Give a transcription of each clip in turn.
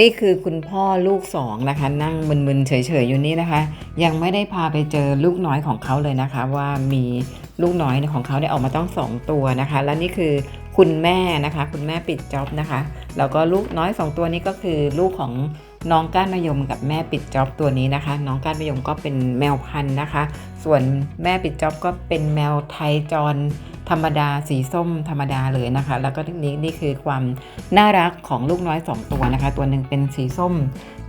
นี่คือคุณพ่อลูกสองนะคะ นั่งมึนๆเฉยๆอยู่นี่นะคะ ยังไม่ได้พาไปเจอลูกน้อยของเขาเลยนะคะ ว่ามีลูกน้อยของเขาได้ออกมาต้องสองตัวนะคะ และนี่คือคุณแม่นะคะ คุณแม่ปิดจ็อบนะคะแล้วก็ลูกน้อยสองตัวนี้ก็คือลูกของน้องก้านมะยมกับแม่ปิดจ็อบตัวนี้นะคะ น้องก้านมะยมก็เป็นแมวพันธุ์นะคะ ส่วนแม่ปิดจ็อบก็เป็นแมวไทยจร ธรรมดาสีส้มธรรมดาเลยนะคะ แล้วก็นี่นี่คือความน่ารักของลูกน้อย 2 ตัวนะคะ ตัวหนึ่งเป็นสีส้ม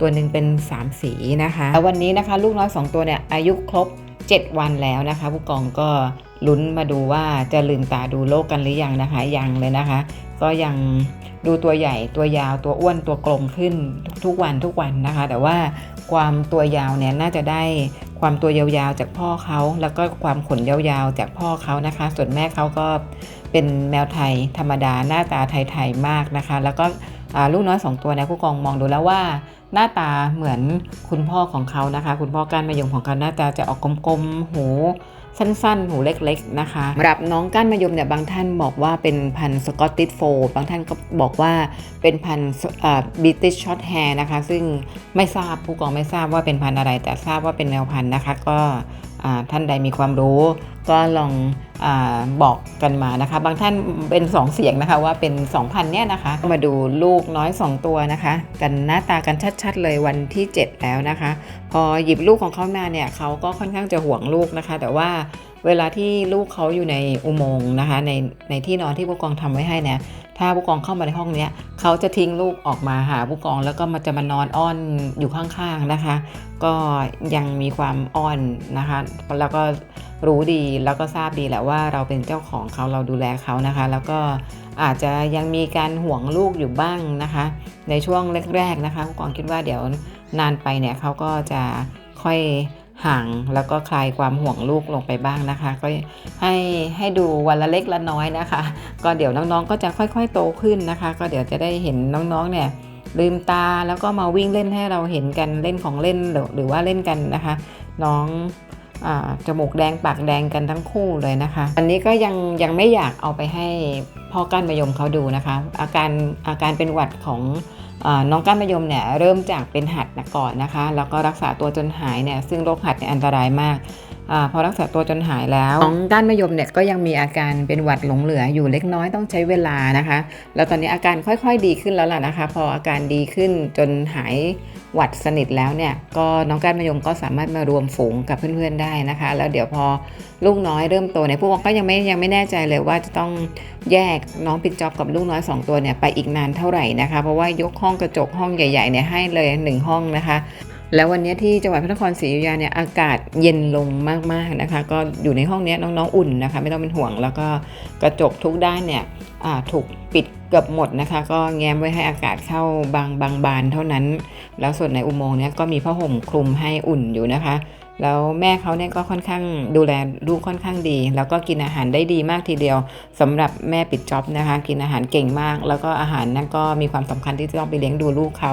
ตัวหนึ่งเป็น 3 สีนะคะแล้ววันนี้นะคะลูกน้อย 2 ตัวเนี่ยอายุครบ 7 วันแล้วนะคะ ผู้กองก็ลุ้นมาดูว่าจะลืมตาดูโลกกันหรือยังนะคะยังเลยนะคะ ก็ยังดูตัวใหญ่ตัวยาวตัวอ้วนตัวกลมขึ้นทุกวันทุกวันนะคะ แต่ว่าความตัวยาวเนี่ยน่าจะได้ ความตัวยาวๆจากพ่อเขาแล้วก็ความขนยาวๆจากพ่อเขานะคะ ส่วนแม่เขาก็เป็นแมวไทยธรรมดาหน้าตาไทยๆมากนะคะ แล้วก็ลูกน้อยสองตัวนะผู้กองมองดูแล้วว่าหน้าตาเหมือนคุณพ่อของเขานะคะ คุณพ่อการมายงของเขาหน้าตาจะออกกลมๆหู สั้นๆ หูเล็กๆนะคะสำหรับน้องก้านมะยมเนี่ยบางท่านบอกว่าเป็นพันธุ์สกอตติชโฟบางท่านก็บอกว่าเป็นพันธุ์บิติชช็อตแฮร์นะคะ ซึ่งไม่ทราบผู้กองไม่ทราบว่าเป็นพันธุ์อะไร แต่ทราบว่าเป็นแมวพันธุ์นะคะ ก็ ท่านใดมีความรู้ ก็ลองอบอกกันมานะคะ บางท่านเป็น 2 เสียงนะคะว่าเป็น 2,000เนี่ยนะคะ มาดูลูกน้อย 2 ตัวนะคะ กันหน้าตากันชัดๆเลยวันที่ 7 แล้วนะคะ พอหยิบลูกของเขามาเนี่ยเขาก็ค่อนข้างจะห่วงลูกนะคะ แต่ว่าเวลาที่ลูกเขาอยู่ในอุโมงค์นะคะในในที่นอนที่ผู้กองทำไว้ให้เนี่ย ถ้าผู้กองเข้ามาในห้องเนี้ยเขาจะทิ้งลูกออกมาหาผู้กองแล้วก็มาจะมานอนอ้อนอยู่ข้างๆนะคะ ก็ยังมีความอ้อนนะคะ แล้วก็รู้ดีแล้วก็ทราบดีแหละว่าเราเป็นเจ้าของเขาเราดูแลเขานะคะ แล้วก็อาจจะยังมีการห่วงลูกอยู่บ้างนะคะ ในช่วงแรกๆนะคะผู้กองคิดว่าเดี๋ยวนานไปเนี่ยเขาก็จะค่อย ห่างแล้วก็คลายความห่วงลูกลงไปบ้างนะคะ ก็ให้ให้ดูวันละเล็กละน้อยนะคะ ก็เดี๋ยวน้องๆก็จะค่อย ๆ โตขึ้นนะคะ ก็เดี๋ยวจะได้เห็นน้องๆเนี่ยลืมตาแล้วก็มาวิ่งเล่นให้เราเห็นกันเล่นของเล่นหรือหรือว่าเล่นกันนะคะ น้องอจมูกแดงปากแดงกันทั้งคู่เลยนะคะ อันนี้ก็ยังยังไม่อยากเอาไปให้พ่อก้านมะยมเขาดูนะคะ อาการอาการเป็นหวัดของ น้องก้านมะยมเนี่ยเริ่มจากเป็นหัดนะก่อนนะคะ แล้วก็รักษาตัวจนหายเนี่ยซึ่งโรคหัดเนี่ยอันตรายมาก อพอรักษาตัวจนหายแล้วน้องก้านมะยมเนี่ยก็ยังมีอาการเป็นหวัดหลงเหลืออยู่เล็กน้อยต้องใช้เวลานะคะ แล้วตอนนี้อาการค่อยๆดีขึ้นแล้วล่ะนะคะ พออาการดีขึ้นจนหายหวัดสนิทแล้วเนี่ยก็น้องก้านมะยมก็สามารถมารวมฝูงกับเพื่อนๆได้นะคะ แล้วเดี๋ยวพอลูกน้อยเริ่มโตเนี่ยพวกเราก็ยังไม่ยังไม่แน่ใจเลยว่าจะต้องแยกน้องปิดจ็อบกับลูกน้อย 2 ตัวเนี่ยไปอีกนานเท่าไหร่นะคะ เพราะว่ายกห้องกระจกห้องใหญ่ๆเนี่ยให้เลย 1 ห้องนะคะ แล้ววันนี้ที่จังหวัดพระนครศรีอยุธยาเนี่ยอากาศเย็นลงมากๆนะคะ ก็อยู่ในห้องนี้น้องๆอุ่นนะคะ ไม่ต้องเป็นห่วงแล้วก็กระจกทุกด้านเนี่ยถูกปิดเกือบหมดนะคะ ก็แง้มไว้ให้อากาศเข้าบางบางบานเท่านั้น แล้วส่วนในอุโมงค์เนี้ยก็มีผ้าห่มคลุมให้อุ่นอยู่นะคะ แล้วแม่เขาเนี่ยก็ค่อนข้างดูแลลูกค่อนข้างดี แล้วก็กินอาหารได้ดีมากทีเดียวสำหรับแม่ปิดจ็อบนะคะ กินอาหารเก่งมาก แล้วก็อาหารนั่นก็มีความสำคัญที่จะต้องไปเลี้ยงดูลูกเขา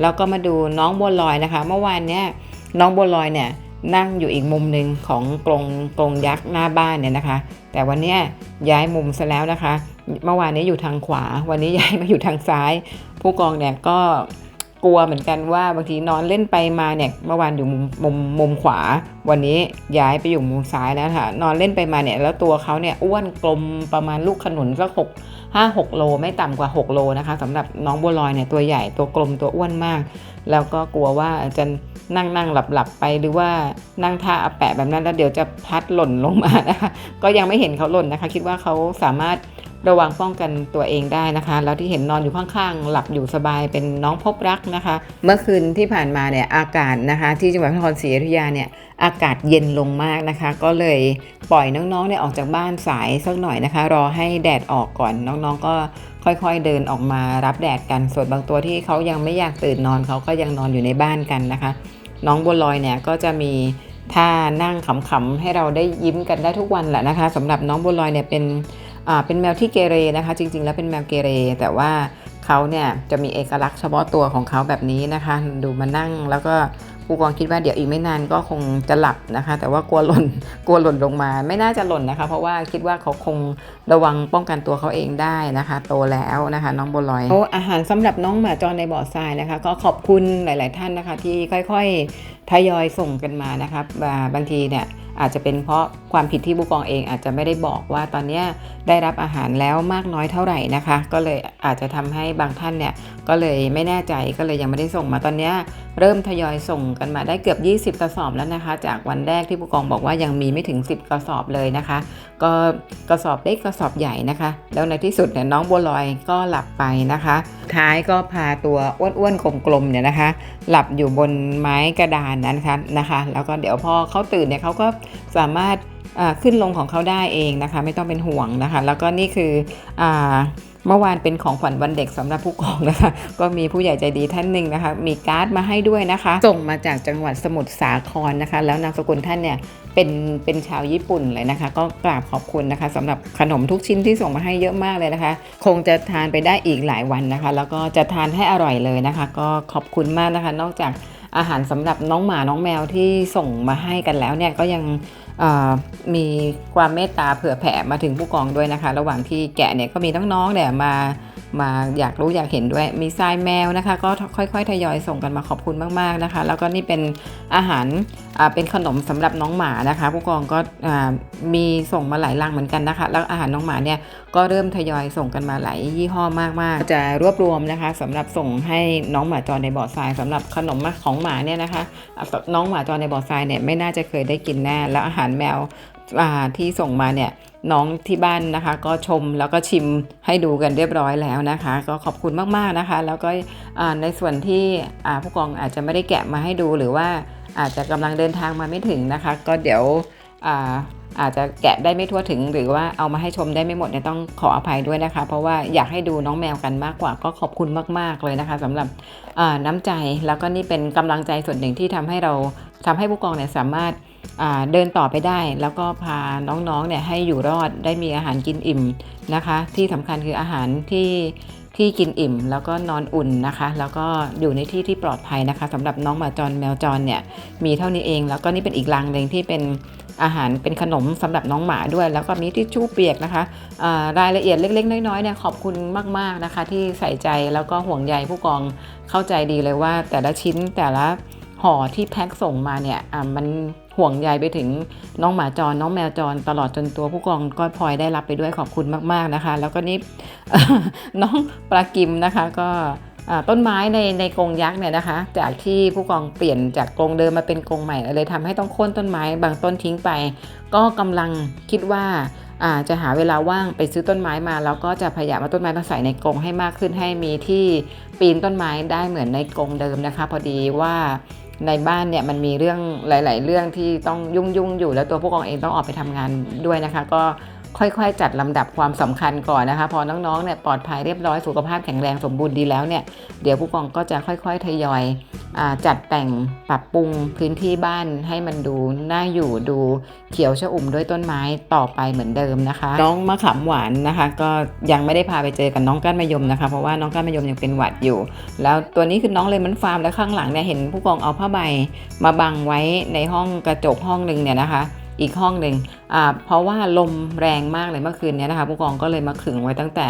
แล้วก็มาดูน้องบัวลอยนะคะ เมื่อวานเนี้ยน้องบัวลอยเนี่ยนั่งอยู่อีกมุมหนึ่งของกรงกรงยักษ์หน้าบ้านเนี่ยนะคะ แต่วันเนี้ยย้ายมุมซะแล้วนะคะ เมื่อวานนี้อยู่ทางขวา วันนี้ย้ายมาอยู่ทางซ้าย ผู้กองเนี่ยก็ กลัวเหมือนกันว่าบางทีนอนเล่นไปมาเนี่ยเมื่อวานอยู่มุมมุมมุมขวา วันนี้ย้ายไปอยู่มุมซ้ายแล้วค่ะนอนเล่นไปมาเนี่ยแล้วตัวเขาเนี่ยอ้วนกลมประมาณลูกขนุนสักหกห้าหกโลไม่ต่ำกว่า 6 โลนะคะสำหรับน้องบัวลอยเนี่ยตัวใหญ่ตัวกลมตัวอ้วนมาก แล้วก็กลัวว่าจะนั่งนั่งหลับหลับไปหรือว่านั่งท่าอาแปะแบบนั้นแล้วเดี๋ยวจะพัดหล่นลงมานะคะก็ยังไม่เห็นเขาหล่นนะคะ คิดว่าเขาสามารถ ระวังป้องกันตัวเองได้นะคะ แล้วที่เห็นนอนอยู่ข้างๆ หลับอยู่สบายเป็นน้องพบรักนะคะ เมื่อคืนที่ผ่านมาเนี่ยอากาศนะคะ ที่จังหวัดพระนครศรีอยุธยาเนี่ยอากาศเย็นลงมากนะคะ ก็เลยปล่อยน้องๆเนี่ยออกจากบ้านสายสักหน่อยนะคะ รอให้แดดออกก่อนน้องๆ ก็ค่อยๆเดินออกมารับแดดกันส่วนบางตัวที่เขายังไม่อยากตื่นนอนเขาก็ยังนอนอยู่ในบ้านกันนะคะ น้องบัวลอยเนี่ยก็จะมีท่านั่งขำๆให้เราได้ยิ้มกันได้ทุกวันแหละนะคะสำหรับน้องบัวลอยเนี่ยเป็น เป็นแมวที่เกเรนะคะ จริง ๆ แล้วเป็นแมวเกเร แต่ว่าเขาเนี่ยจะมีเอกลักษณ์เฉพาะตัวของเขาแบบนี้นะคะ ดูมานั่งแล้วก็ผู้กองคิดว่าเดี๋ยวอีกไม่นานก็คงจะหลับนะคะ แต่ว่ากลัวหล่นกลัวหล่นลงมา ไม่น่าจะหล่นนะคะ เพราะว่าคิดว่าเขาคงระวังป้องกันตัวเขาเองได้นะคะ โตแล้วนะคะ น้องบัวลอยโอ้อาหารสำหรับน้องหมาจรในบ่อทรายนะคะ ก็ขอบคุณหลาย ๆ ท่านนะคะ ที่ค่อย ๆ ทยอยส่งกันมานะคะบบางทีเนี่ย อาจจะเป็นเพราะความผิดที่ผู้กองเองอาจจะไม่ได้บอกว่าตอนนี้ได้รับอาหารแล้วมากน้อยเท่าไหร่นะคะ ก็เลยอาจจะทำให้บางท่านเนี่ยก็เลยไม่แน่ใจก็เลยยังไม่ได้ส่งมาตอนนี้เริ่มทยอยส่งกันมาได้เกือบ 20 กระสอบแล้วนะคะ จากวันแรกที่ผู้กองบอกว่ายังมีไม่ถึง 10 กระสอบเลยนะคะ ก็กระสอบเล็กกระสอบใหญ่นะคะ แล้วในที่สุดเนี่ยน้องบัวลอยก็หลับไปนะคะ ท้ายก็พาตัวอ้วนๆกลมๆเนี่ยนะคะ หลับอยู่บนไม้กระดานนั้นคะนะคะ แล้วก็เดี๋ยวพอเขาตื่นเนี่ยเขาก็สามารถขึ้นลงของเขาได้เองนะคะ ไม่ต้องเป็นห่วงนะคะ แล้วก็นี่คืออเมื่อวานเป็นของขวัญวันเด็กสำหรับผู้กองนะคะ ก็มีผู้ใหญ่ใจดีท่านหนึ่งนะคะ มีการ์ดมาให้ด้วยนะคะ ส่งมาจากจังหวัดสมุทรสาครนะคะ แล้วนามสกุลท่านเนี่ยเป็นเป็นชาวญี่ปุ่นเลยนะคะ ก็กราบขอบคุณนะคะสำหรับขนมทุกชิ้นที่ส่งมาให้เยอะมากเลยนะคะ คงจะทานไปได้อีกหลายวันนะคะ แล้วก็จะทานให้อร่อยเลยนะคะ ก็ขอบคุณมากนะคะ นอกจาก อาหารสำหรับน้องหมาน้องแมวที่ส่งมาให้กันแล้วเนี่ยก็ยังมีความเมตตาเผื่อแผ่มาถึงผู้กองด้วยนะคะ ระหว่างที่แกะเนี่ยก็มีน้องๆเนี่ยมา มาอยากรู้อยากเห็นด้วย มีทรายแมวนะคะ ก็ค่อยๆทยอยส่งกันมาขอบคุณมากๆนะคะ แล้วก็นี่เป็นอาหารเป็นขนมสำหรับน้องหมานะคะ ผู้กองก็มีส่งมาหลายลังเหมือนกันนะคะ แล้วอาหารน้องหมาเนี่ยก็เริ่มทยอยส่งกันมาหลายยี่ห้อมากๆ จะรวบรวมนะคะสำหรับส่งให้น้องหมาจรในบ่อทรายสำหรับขนมของหมาเนี่ยนะคะ น้องหมาจรในบ่อทรายเนี่ยไม่น่าจะเคยได้กินแน่แล้วอาหารแมว ที่ส่งมาเนี่ยน้องที่บ้านนะคะ ก็ชมแล้วก็ชิมให้ดูกันเรียบร้อยแล้วนะคะ ก็ขอบคุณมากๆนะคะ แล้วก็ในส่วนที่ผู้กองอาจจะไม่ได้แกะมาให้ดูหรือว่าอาจจะกำลังเดินทางมาไม่ถึงนะคะ ก็เดี๋ยว อาอาจจะแกะได้ไม่ทั่วถึง หรือว่าเอามาให้ชมได้ไม่หมดเนี่ยต้องขออภัยด้วยนะคะ เพราะว่าอยากให้ดูน้องแมวกันมากกว่าก็ขอบคุณมาก ๆ เลยนะคะสำหรับน้ำใจแล้วก็นี่เป็นกำลังใจส่วนหนึ่งที่ทำให้เราทำให้ผู้กองเนี่ยสามารถเดินต่อไปได้ แล้วก็พาน้องๆเนี่ยให้อยู่รอดได้มีอาหารกินอิ่มนะคะ ที่สำคัญคืออาหารที่ที่กินอิ่ม แล้วก็นอนอุ่นนะคะ แล้วก็อยู่ในที่ที่ปลอดภัยนะคะสำหรับน้องหมาจรแมวจรเนี่ยมีเท่านี้เอง แล้วก็นี่เป็นอีกรังหนึ่งที่เป็น อาหารเป็นขนมสำหรับน้องหมาด้วย แล้วก็มีทิชชู่เปียกนะคะรายละเอียดเล็ก ๆ น้อยๆเนี่ยขอบคุณมากๆนะคะ ที่ใส่ใจแล้วก็ห่วงใยผู้กองเข้าใจดีเลยว่า แต่ละชิ้นแต่ละห่อที่แพ็คส่งมาเนี่ยมันห่วงใยไปถึงน้องหมาจรน้องแมวจรตลอดจนตัวผู้กองก็พลอยได้รับไปด้วยขอบคุณมาก ๆนะคะ แล้วก็นี่น้องปลากิมนะคะก็ ต้นไม้ในในกรงยักษ์เนี่ยนะคะ จากที่ผู้กองเปลี่ยนจากกรงเดิมมาเป็นกรงใหม่เลยทำให้ต้องโค่นต้นไม้บางต้นทิ้งไป ก็กำลังคิดว่าจะหาเวลาว่างไปซื้อต้นไม้มา แล้วก็จะพยายามเอาต้นไม้มาใส่ในกรงให้มากขึ้นให้มีที่ปีนต้นไม้ได้เหมือนในกรงเดิมนะคะ พอดีว่าในบ้านเนี่ยมันมีเรื่องหลาย ๆ เรื่องที่ต้องยุ่งยุ่งอยู่แล้วตัวผู้กองเองต้องออกไปทำงานด้วยนะคะ ก็ ค่อยๆ จัดลำดับความสำคัญก่อนนะคะ พอน้องๆเนี่ยปลอดภัยเรียบร้อยสุขภาพแข็งแรงสมบูรณ์ดีแล้วเนี่ยเดี๋ยวผู้กองก็จะค่อยๆ ทยอยอจัดแต่งปรับปรุงพื้นที่บ้านให้มันดูน่าอยู่ดูเขียวชอุ่มด้วยต้นไม้ต่อไปเหมือนเดิมนะคะ น้องมะขามหวานนะคะ ก็ยังไม่ได้พาไปเจอกับน้องก้านมะยมนะคะ เพราะว่าน้องก้านมะยมยังเป็นหวัดอยู่ แล้วตัวนี้คือน้องเลมอนฟาร์มแล้วข้างหลังเนี่ยเห็นผู้กองเอาผ้าใบมาบังไว้ในห้องกระจกห้องหนึ่งเนี่ยนะคะ อีกห้องหนึ่งอ่าเพราะว่าลมแรงมากเลยเมื่อคืนนี้นะคะผู้กองก็เลยมาขึงไว้ตั้งแต่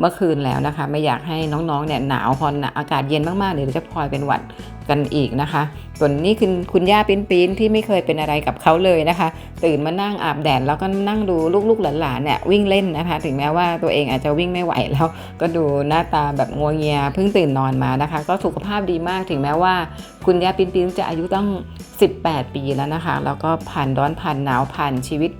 เมื่อคืนแล้วนะคะ ไม่อยากให้น้องๆเนี่ยหนาวพออากาศเย็นมากๆเดี๋ยวจะพลอยเป็นหวัดกันอีกนะคะ ส่วนนี้คือคุณย่าปิ้นปีนที่ไม่เคยเป็นอะไรกับเขาเลยนะคะ ตื่นมานั่งอาบแดดแล้วก็นั่งดูลูกๆหลานๆเนี่ยวิ่งเล่นนะคะ ถึงแม้ว่าตัวเองอาจจะวิ่งไม่ไหวแล้ว ก็ดูหน้าตาแบบงัวเงียเพิ่งตื่นนอนมานะคะ ก็สุขภาพดีมากถึงแม้ว่า คุณย่าปิ้นปีนจะอายุตั้ง 18 ปีแล้วนะคะ แล้วก็ผ่านร้อนผ่านหนาวผ่านชีวิต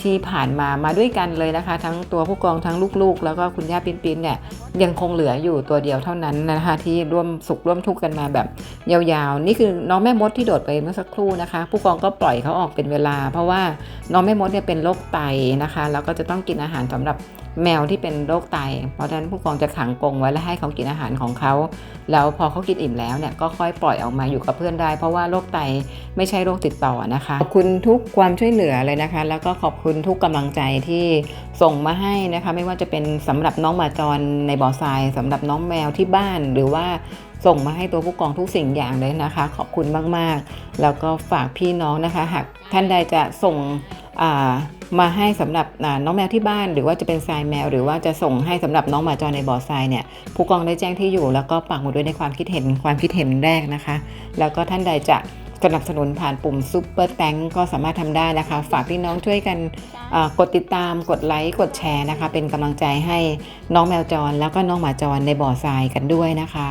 ที่ผ่านมามาด้วยกันเลยนะคะ ทั้งตัวผู้กองทั้งลูกๆ แล้วก็คุณย่าปิ้นปิ๊นเนี่ยยังคงเหลืออยู่ตัวเดียวเท่านั้นนะคะ ที่ร่วมสุขร่วมทุกข์กันมาแบบยาวๆ นี่คือน้องแม่มดที่โดดไปเมื่อสักครู่นะคะ ผู้กองก็ปล่อยเขาออกเป็นเวลา เพราะว่าน้องแม่มดเนี่ยเป็นโรคไตนะคะแล้วก็จะต้องกินอาหารสำหรับ แมวที่เป็นโรคไต เพราะฉะนั้นผู้ปกครองจะขังกรงไว้และให้เขากินอาหารของเขา แล้วพอเขากินอิ่มแล้วเนี่ยก็ค่อยปล่อยออกมาอยู่กับเพื่อนได้ เพราะว่าโรคไตไม่ใช่โรคติดต่อนะคะ ขอบคุณทุกความช่วยเหลือเลยนะคะ แล้วก็ขอบคุณทุกกำลังใจที่ ส่งมาให้นะคะ ไม่ว่าจะเป็นสำหรับน้องหมาจรในบ่อทรายสำหรับน้องแมวที่บ้าน หรือว่าส่งมาให้ตัวผู้กองทุกสิ่งอย่างเลยนะคะ ขอบคุณมากๆ แล้วก็ฝากพี่น้องนะคะ หากท่านใดจะส่งมาให้สำหรับน้องแมวที่บ้าน หรือว่าจะเป็นทรายแมว หรือว่าจะส่งให้สำหรับน้องหมาจรในบ่อทรายเนี่ยผู้กองได้แจ้งที่อยู่ แล้วก็ปักหมุดด้วยในความคิดเห็นความคิดเห็นแรกนะคะ แล้วก็ท่านใดจะ สนับสนุนผ่านปุ่มซุปเปอร์แตงก็สามารถทำได้นะคะ ฝากพี่น้องช่วยกันอ่ากดติดตามกดไลค์กดแชร์นะคะ เป็นกำลังใจให้น้องแมวจรแล้วก็น้องหมาจรในบ่อทรายกันด้วยนะคะ